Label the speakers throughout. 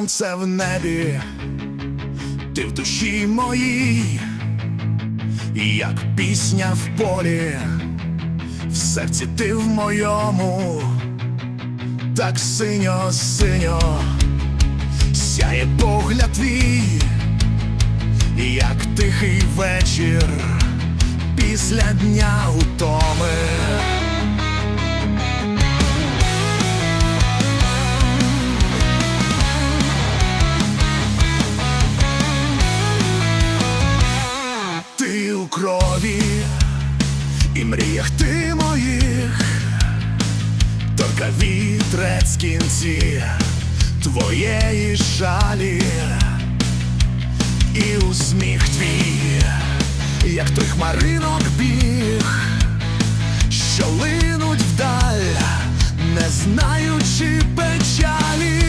Speaker 1: сонце в небі, ти в душі моїй, як пісня в полі, в серці ти в моєму, так синьо, синьо, сяє погляд твій, як тихий вечір після дня утоми. Мріях. Ти моїх, торка вітрець кінці. Твоєї шалі, і усміх твій, як той хмаринок біг, що линуть вдаль, не знаючи печалі,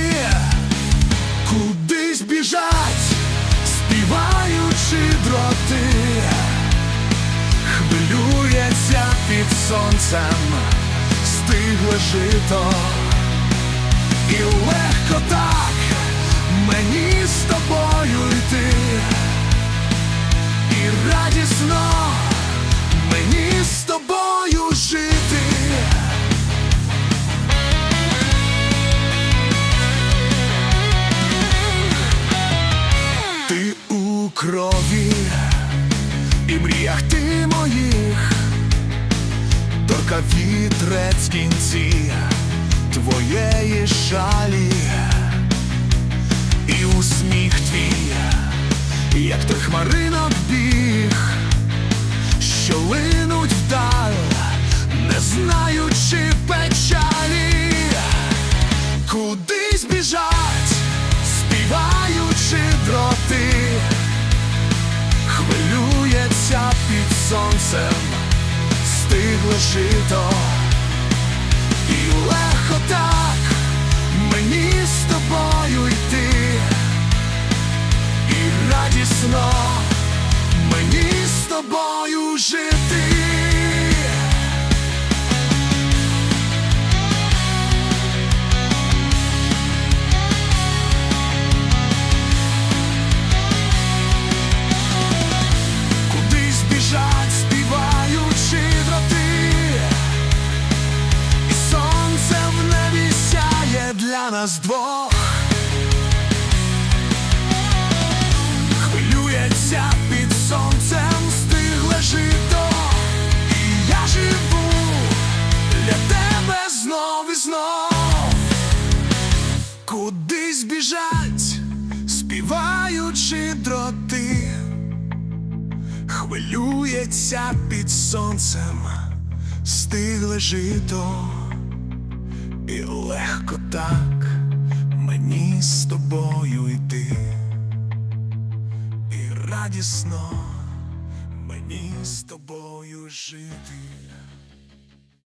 Speaker 1: кудись біжать, сонцем, стигле жито, і легко так вітрець кінці твоєї шалі, і усміх твій, як той хмаринок біг, що линуть вдаль, не знаючи печалі, кудись біжать, жито, і легко так мені з тобою йти, і радісно мені з тобою жити. Нас двох. Хвилюється під сонцем, стигле жито, і я живу для тебе знов і знов. Кудись біжать, співаючи дроти хвилюється під сонцем, стигле жито, і легко так з тобою йти, і радісно мені з тобою жити.